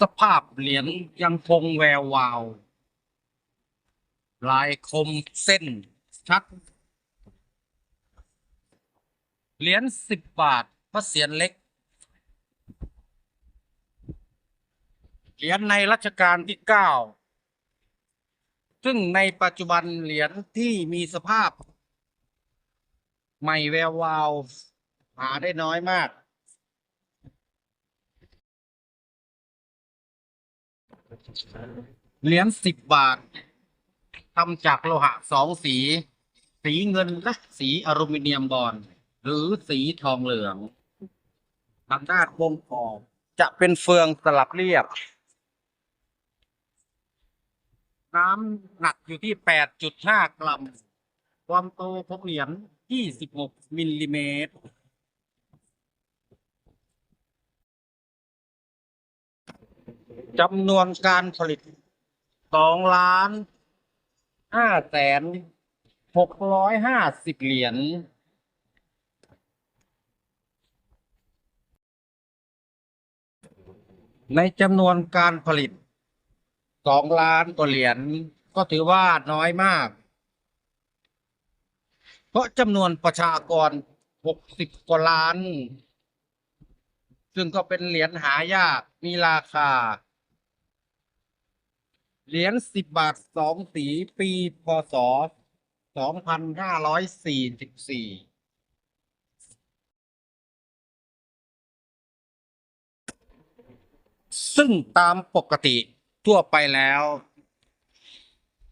สภาพเหรียญยังคงแวววาว ลายคมเส้นชัด เหรียญสิบบาทพระเศียรเล็ก เหรียญในรัชกาลที่เก้าซึ่งในปัจจุบันเหรียญที่มีสภาพ ใหม่แวววาว หาได้น้อยมาก เหรียญสิบบาททำจากโลหะสองสี สีเงินและสีอลูมิเนียมบอลหรือสีทองเหลืองทางด้านวงขอบจะเป็นเฟืองสลับเรียบ น้ำหนักอยู่ที่ 8.5 กรัม ความโตของเหรียญ26มิลลิเมตร จำนวนการผลิตสองล้านห้าแสนหกร้อยห้าสิบเหรียญในจำนวนการผลิตสองล้านกว่าเหรียญก็ถือว่าน้อยมาก เพราะจำนวนประชากรหกสิบกว่าล้าน ซึ่งก็เป็นเหรียญหายากมีราคา เหรียญสิบบาทสองสีปีพศสองพันห้าร้อยสี่สิบสี่ซึ่งตามปกติทั่วไปแล้ว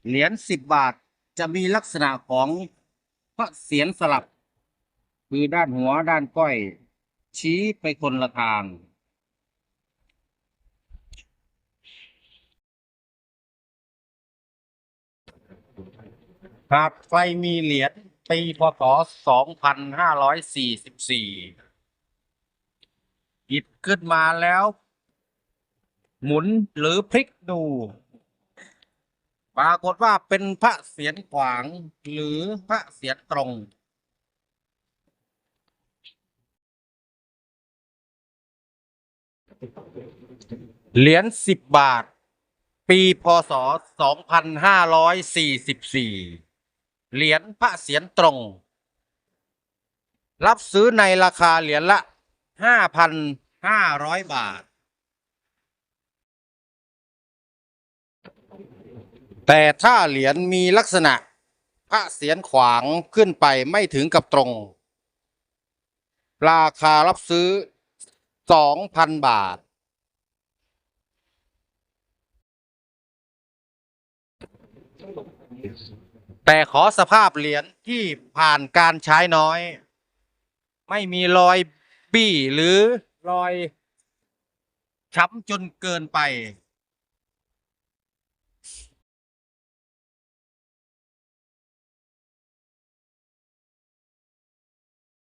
เหรียญสิบบาทจะมีลักษณะของพระเศียรสลับ คือด้านหัวด้านก้อย ชี้ไปคนละทาง หากใครมีเหรียญปีพศ2544 หยิบขึ้นมาแล้ว หมุนหรือพลิกดู ปรากฏว่าเป็นพระเศียรขวางหรือพระเศียรตรงเหรียญสิบบาท ปีพศ2544 เหรียญพระเศียรตรง รับซื้อในราคาเหรียญละ5,500บาท แต่ถ้าเหรียญมีลักษณะพระเศียรขวางขึ้นไปไม่ถึงกับตรง ราคารับซื้อ2,000บาท แต่ขอสภาพเหรียญที่ผ่านการใช้น้อย ไม่มีรอยบี้หรือรอยช้ำจนเกินไป